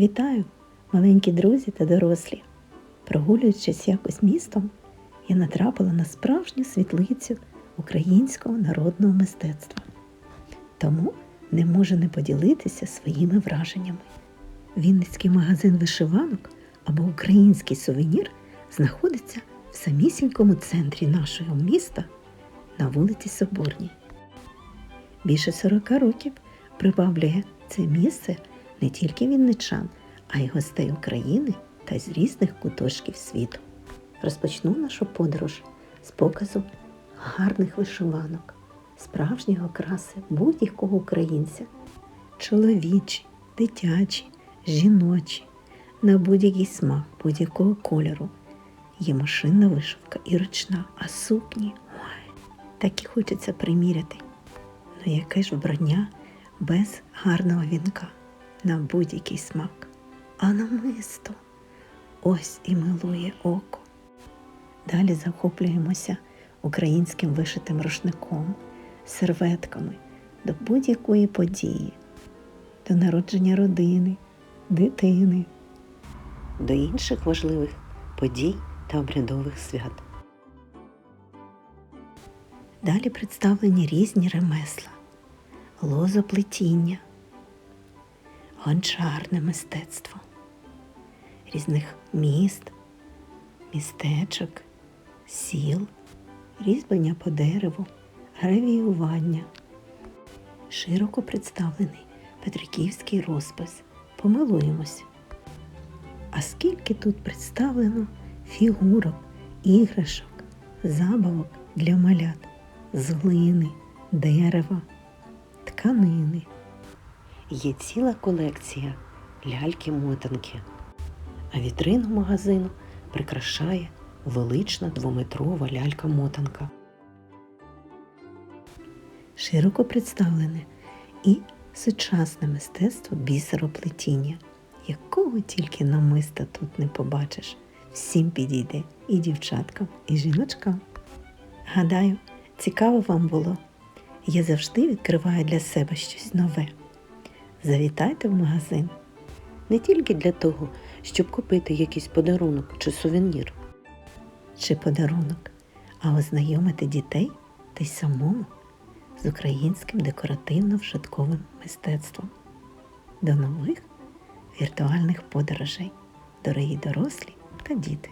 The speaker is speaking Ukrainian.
Вітаю, маленькі друзі та дорослі. Прогулюючись якось містом, я натрапила на справжню світлицю українського народного мистецтва. Тому не можу не поділитися своїми враженнями. Вінницький магазин вишиванок або український сувенір знаходиться в самісінькому центрі нашого міста на вулиці Соборній. Більше 40 років приваблює це місце не тільки вінничан, а й гостей України та з різних куточків світу. Розпочну нашу подорож з показу гарних вишиванок, справжньої окраси будь-якого українця, чоловічі, дитячі, жіночі, на будь-який смак, будь-якого кольору. Є машинна вишивка і ручна, а сукні ой, так і хочеться приміряти. Ну яке ж вбрання без гарного вінка на будь-який смак. А намисто ось і милує око. Далі захоплюємося українським вишитим рушником, серветками до будь-якої події, до народження родини, дитини, до інших важливих подій та обрядових свят. Далі представлені різні ремесла, лозоплетіння, гончарне мистецтво різних міст, містечок, сіл, різьблення по дереву, гравіювання. Широко представлений Петриківський розпис. Помилуємось. А скільки тут представлено фігурок, іграшок, забавок для малят з глини, дерева, тканини. Є ціла колекція ляльки-мотанки, а вітрину магазину прикрашає велична двометрова лялька-мотанка. Широко представлене і сучасне мистецтво бісероплетіння, якого тільки намиста тут не побачиш. Всім підійде і дівчаткам, і жіночкам. Гадаю, цікаво вам було. Я завжди відкриваю для себе щось нове. Завітайте в магазин не тільки для того, щоб купити якийсь подарунок чи сувенір, чи подарунок, а ознайомити дітей та й самому з українським декоративно-вшатковим мистецтвом. До нових віртуальних подорожей, дорогі дорослі та діти!